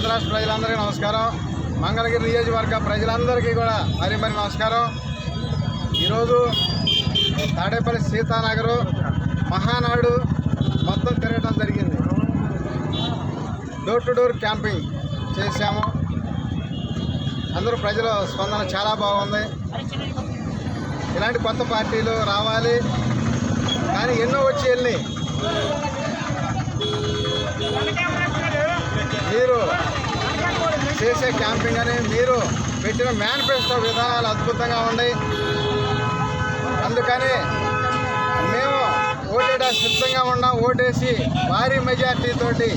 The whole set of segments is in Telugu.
ఆంధ్ర రాష్ట్ర ప్రజలందరికీ నమస్కారం. మంగళగిరి నియోజకవర్గ ప్రజలందరికీ కూడా మరి మరి నమస్కారం. ఈరోజు తాడేపల్లి సీతానగరు మహానాడు మొత్తం తిరగడం జరిగింది. డోర్ టు డోర్ క్యాంపింగ్ చేశాము. అందరూ ప్రజల స్పందన చాలా బాగుంది. ఇలాంటి కొత్త పార్టీలు రావాలి. కానీ ఎన్నో వచ్చి వెళ్ళి క్యాంపింగ్ అని మీరు పెట్టిన మేనిఫెస్టో విధానాలు అద్భుతంగా ఉన్నాయి. అందుకని మేము ఓటేట సిద్ధంగా ఉన్నాం. ఓటేసి భారీ మెజార్టీ తోటి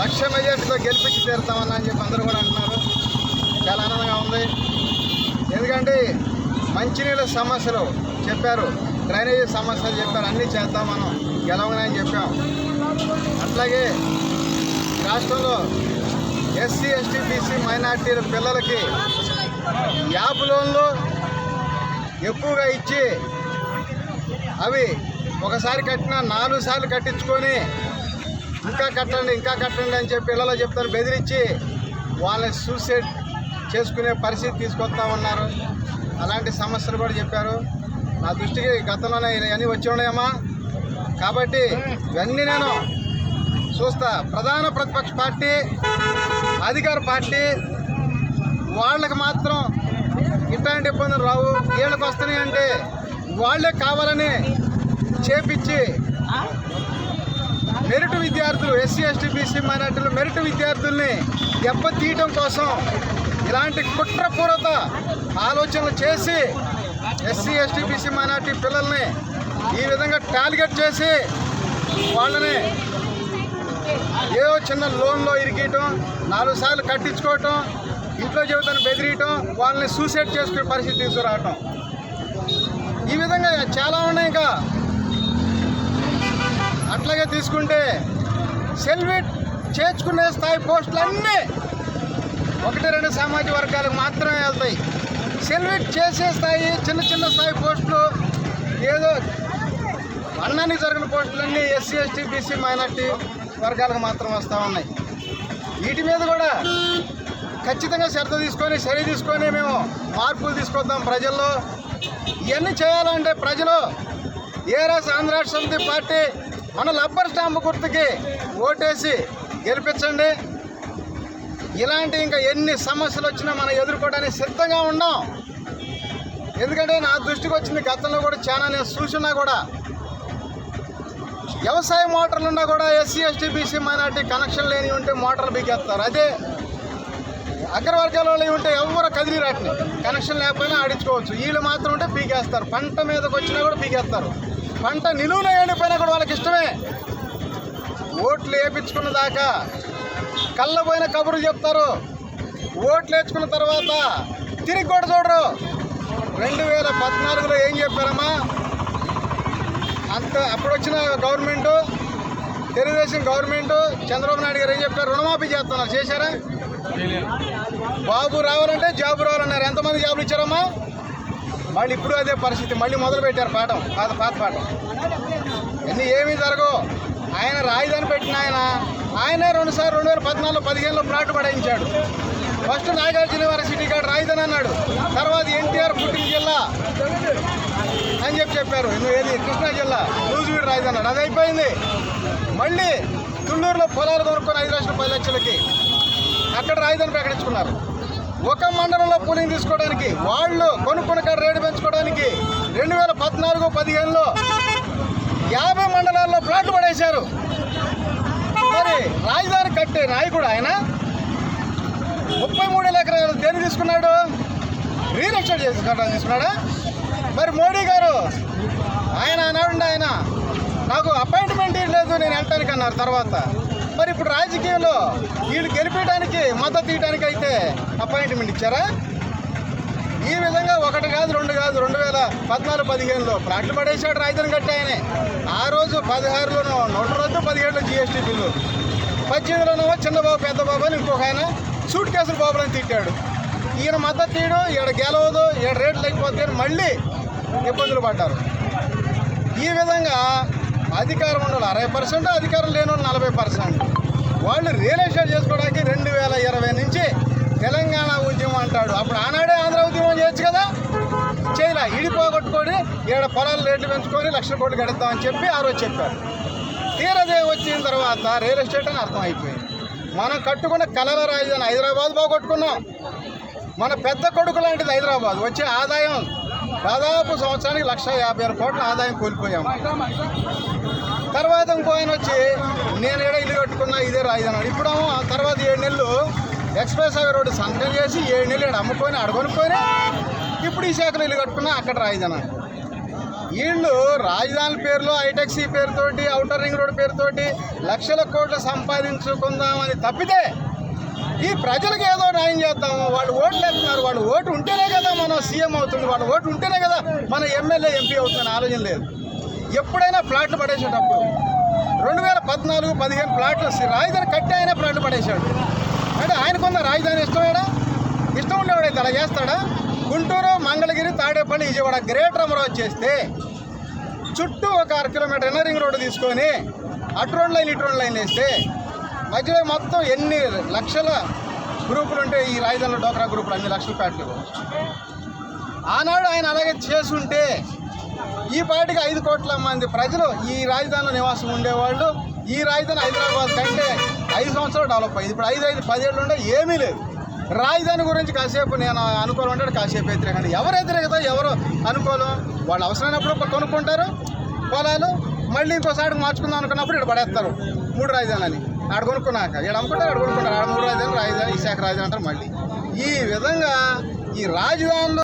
లక్ష మెజార్టీతో గెలిపించి తీరుతామని అని చెప్పి అందరూ కూడా అంటున్నారు. చాలా ఆనందంగా ఉంది. ఎందుకంటే మంచినీళ్ళ సమస్యలు చెప్పారు డ్రైనేజీ సమస్యలు చెప్పారు అన్నీ చేద్దాం మనం గెలవని చెప్పాం. అట్లాగే రాష్ట్రంలో ఎస్సీ ఎస్టీ బీసీ మైనార్టీల పిల్లలకి యాప్ లోన్లు ఎక్కువగా ఇచ్చి అవి ఒకసారి కట్టిన నాలుగు సార్లు కట్టించుకొని ఇంకా కట్టండి ఇంకా కట్టండి అని చెప్పి పిల్లలు చెప్తారు బెదిరించి వాళ్ళని సూసైడ్ చేసుకునే పరిస్థితి తీసుకొస్తా ఉన్నారు. అలాంటి సమస్యలు కూడా చెప్పారు. నా దృష్టికి గతంలోనే ఇవన్నీ వచ్చి ఉన్నాయమ్మా. కాబట్టి ఇవన్నీ నేను చూస్తా. ప్రధాన ప్రతిపక్ష పార్టీ అధికార పార్టీ వాళ్ళకి మాత్రం ఇట్లాంటి ఇబ్బందులు రావు. వీళ్ళకి వస్తున్నాయి అంటే వాళ్ళే కావాలని చేపించి మెరిట్ విద్యార్థులు ఎస్సీ ఎస్టీ బీసీ మైనార్టీలు మెరిట్ విద్యార్థుల్ని దెబ్బతీయటం కోసం ఇలాంటి కుట్రపూరత ఆలోచనలు చేసి ఎస్సీ ఎస్టీ బీసీ మైనార్టీ పిల్లల్ని ఈ విధంగా టార్గెట్ చేసి వాళ్ళని ఏదో చిన్న లోన్లో ఇరికియటం నాలుగు సార్లు కట్టించుకోవటం ఇంట్లో జీవితాన్ని బెదిరియటం వాళ్ళని సూసైడ్ చేసుకునే పరిస్థితి తీసుకురావటం. ఈ విధంగా చాలా ఉన్నాయి ఇంకా. అట్లాగే తీసుకుంటే సెల్విట్ చేర్చుకునే స్థాయి పోస్టులు అన్నీ ఒకటి రెండు సామాజిక వర్గాలకు మాత్రమే వెళ్తాయి. సెల్విట్ చేసే స్థాయి చిన్న చిన్న స్థాయి పోస్టులు ఏదో అన్నానికి జరిగిన పోస్టులన్నీ ఎస్సీ ఎస్టీ బీసీ మైనార్టీ వర్గాలకు మాత్రం వస్తూ ఉన్నాయి. వీటి మీద కూడా ఖచ్చితంగా శ్రద్ధ తీసుకొని చర్య తీసుకొని మేము మార్పులు తీసుకొద్దాం ప్రజల్లో. ఇవన్నీ చేయాలంటే ప్రజలు ఏఆర్ఎస్ ఆంధ్ర సమితి పార్టీ మన లబ్బర్ స్టాంప్ గుర్తుకి ఓటేసి గెలిపించండి. ఇలాంటి ఇంకా ఎన్ని సమస్యలు వచ్చినా మనం ఎదుర్కోవడానికి సిద్ధంగా ఉన్నాం. ఎందుకంటే నా దృష్టికి వచ్చింది గతంలో కూడా చాలా నేను చూసినా కూడా వ్యవసాయ మోటార్లు ఉన్నా కూడా SC ST BC minority connection లేని ఉంటే మోటార్లు బీకేస్తారు అదే అగ్రవర్గాల వాళ్ళు ఉంటే ఎవరు కదిలి రాట్ని కనెక్షన్ లేకపోయినా ఆడించుకోవచ్చు. వీళ్ళు మాత్రం ఉంటే పీకేస్తారు పంట మీదకి వచ్చినా కూడా పీకేస్తారు పంట నిలువున ఎండిపోయినా కూడా వాళ్ళకి ఇష్టమే. ఓట్లు వేయించుకున్న దాకా కళ్ళపోయిన కబుర్లు చెప్తారు. ఓట్లు వేసుకున్న తర్వాత తిరిగి కూడా చూడరు. రెండు వేల పద్నాలుగులో ఏం చెప్పారమ్మా? అంత అప్పుడు వచ్చిన గవర్నమెంట్ తెలుగుదేశం గవర్నమెంట్ చంద్రబాబు నాయుడు గారు ఏం చెప్పారు? రుణమాఫీ చేస్తున్నారు. చేశారా? బాబు రావాలంటే జాబు రావాలన్నారు. ఎంతమంది జాబులు ఇచ్చారమ్మా? మళ్ళీ ఇప్పుడు అదే పరిస్థితి. మళ్ళీ మొదలు పెట్టారు పాఠం. పాత పాత పాఠం. ఇవన్నీ ఏమీ జరగవు. ఆయన రాజధాని పెట్టిన ఆయన ఆయనే రెండుసార్లు రెండు వేల పద్నాలుగు పదిహేనులో ప్లాట్ పడాయించాడు. ఫస్ట్ నాగార్జున యూనివర్సిటీ కాడ రాజధాని అన్నాడు. తర్వాత ఎన్టీఆర్ పుట్టి జిల్లా చెప్పారు. నువ్వు ఏది? కృష్ణా జిల్లా లూజువీడు రాజధాని. అన్నాడు అది అయిపోయింది. మళ్ళీ తుళ్ళూరులో పొలాలు కొనుక్కొని ఐదు లక్షలు పది లక్షలకి అక్కడ రాజధాని ప్రకటించుకున్నారు. ఒక మండలంలో పూలింగ్ తీసుకోవడానికి వాళ్ళు కొనుక్కున్న కాడ రేటు పెంచుకోవడానికి రెండు వేల పద్నాలుగు పదిహేనులో యాభై మండలాల్లో ప్లాట్లు పడేశారు. మరి రాజధాని కట్టే నాయకుడు ఆయన ముప్పై మూడు ఎకరాలు దేని తీసుకున్నాడు? రియల్ చేసుకోవడానికి తీసుకున్నాడా? మరి మోడీ గారు ఆయన అన్నాడు ఆయన నాకు అపాయింట్మెంట్ లేదు నేను వెళ్ళటానికి అన్నారు తర్వాత. మరి ఇప్పుడు రాజకీయంలో వీళ్ళు గెలిపించడానికి మద్దతు ఇవ్వడానికి అయితే అపాయింట్మెంట్ ఇచ్చారా? ఈ విధంగా ఒకటి కాదు రెండు కాదు రెండు వేల పద్నాలుగు పదిహేనులో ప్లాట్లు పడేసాడు రాజధాని కట్టి ఆయనే. ఆ రోజు పదహారులోనూ నూట రోజు పదిహేడులో జిఎస్టీ బిల్లు. పద్దెనిమిదిలోనేమో చిన్నబాబు పెద్ద బాబు అని ఇంకొక ఆయన సూట్ కేసులు బాబులని తిట్టాడు. ఈయన మద్దతు తీయడం ఈడ గెలవదు ఈడ రేట్లు లేకపోతే మళ్ళీ ఇబ్బందులు పడ్డారు. ఈ విధంగా అధికారం ఉన్న అరవై పర్సెంట్ అధికారం లేని వాళ్ళు నలభై పర్సెంట్ వాళ్ళు రియల్ ఎస్టేట్ చేసుకోవడానికి రెండు వేల ఇరవై నుంచి తెలంగాణ ఉద్యమం అంటాడు. అప్పుడు ఆనాడే ఆంధ్ర ఉద్యమం చేయొచ్చు కదా? చేయలే. ఇడిపోగొట్టుకొని ఏడ పొలాలు రేట్లు పెంచుకొని లక్షల కోట్లు గడుద్దామని చెప్పి ఆ రోజు చెప్పారు. తీరదే వచ్చిన తర్వాత రియల్ ఎస్టేట్ అని అర్థం అయిపోయింది మనం కట్టుకున్న కళల రాజధాని హైదరాబాద్ పోగొట్టుకున్నాం. మన పెద్ద కొడుకు లాంటిది హైదరాబాద్. వచ్చే ఆదాయం దాదాపు సంవత్సరానికి లక్ష యాభై ఆరు కోట్ల ఆదాయం కోల్పోయాము తర్వాత ఇంకో ఆయన వచ్చి నేను ఏడ ఇల్లు కట్టుకున్నా ఇదే రాజధాని అన్నాడు. ఇప్పుడు ఆ తర్వాత ఏడు నెలలు ఎక్స్ప్రెస్ హైవే రోడ్డు సంతకం చేసి ఏడు నెలలు ఈడ అమ్ముకొని అడగొనుకొని ఇప్పుడు ఈ శాఖలో ఇల్లు కట్టుకున్నా అక్కడ రాజధాని వీళ్ళు రాజధాని పేరులో హైటెక్సీ పేరుతోటి అవుటర్ రింగ్ రోడ్ పేరుతోటి లక్షల కోట్లు సంపాదించుకుందామని తప్పితే ఈ ప్రజలకు ఏదో న్యాయం చేద్దాము? వాళ్ళు ఓట్లు వేస్తున్నారు. వాళ్ళు ఓటు ఉంటేనే కదా మనం సీఎం అవుతుంది. వాళ్ళు ఓటు ఉంటేనే కదా మన ఎమ్మెల్యే ఎంపీ అవుతుందని ఆలోచన లేదు. ఎప్పుడైనా ప్లాట్లు పడేసేటప్పుడు రెండు వేల పద్నాలుగు పదిహేను ప్లాట్లు రాజధాని కట్టి ఆయన ప్లాట్లు పడేశాడు. అంటే ఆయనకున్న రాజధాని ఇష్టమేడా ఇష్టం ఉండేవాడైతే అలా చేస్తాడా? గుంటూరు మంగళగిరి తాడేపల్లి విజయవాడ గ్రేటర్ అమరావతి చేస్తే చుట్టూ ఒక అర కిలోమీటర్ ఎన్నరింగ్ రోడ్డు తీసుకొని అటు రెండు లైన్ ఇటు రెండు లైన్ వేస్తే మధ్యలో మొత్తం ఎన్ని లక్షల గ్రూపులు ఉంటే ఈ రాజధానిలో డోక్రా గ్రూపులు అన్ని లక్షల ప్యాట్లు ఆనాడు ఆయన అలాగే చేసుంటే ఈ పాటికి ఐదు కోట్ల మంది ప్రజలు ఈ రాజధానిలో నివాసం ఉండేవాళ్ళు. ఈ రాజధాని హైదరాబాద్ కంటే ఐదు సంవత్సరాలు డెవలప్ అయింది. ఇప్పుడు ఐదు ఐదు పదేళ్ళు ఉండే ఏమీ లేదు. రాజధాని గురించి కాసేపు నేను అనుకూలం అంటే కాసేపు వ్యతిరేకండి ఎవరు వ్యతిరేకత ఎవరు అనుకూలం వాళ్ళు అవసరమైనప్పుడు కొనుక్కుంటారు పొలాలు. మళ్ళీ ఇంకోసారి మార్చుకుందాం అనుకున్నప్పుడు ఇక్కడ పడేస్తారు మూడు రాజధానులని. ఆడ కొనుక్కున్నాక ఇక్కడ అమ్ముకుంటారు ఆడ కొనుక్కుంటారు ఆడ మూడు రాజధాని రాజధాని ఈ శాఖ రాజధాని అంటారు మళ్ళీ. ఈ విధంగా ఈ రాజధానులు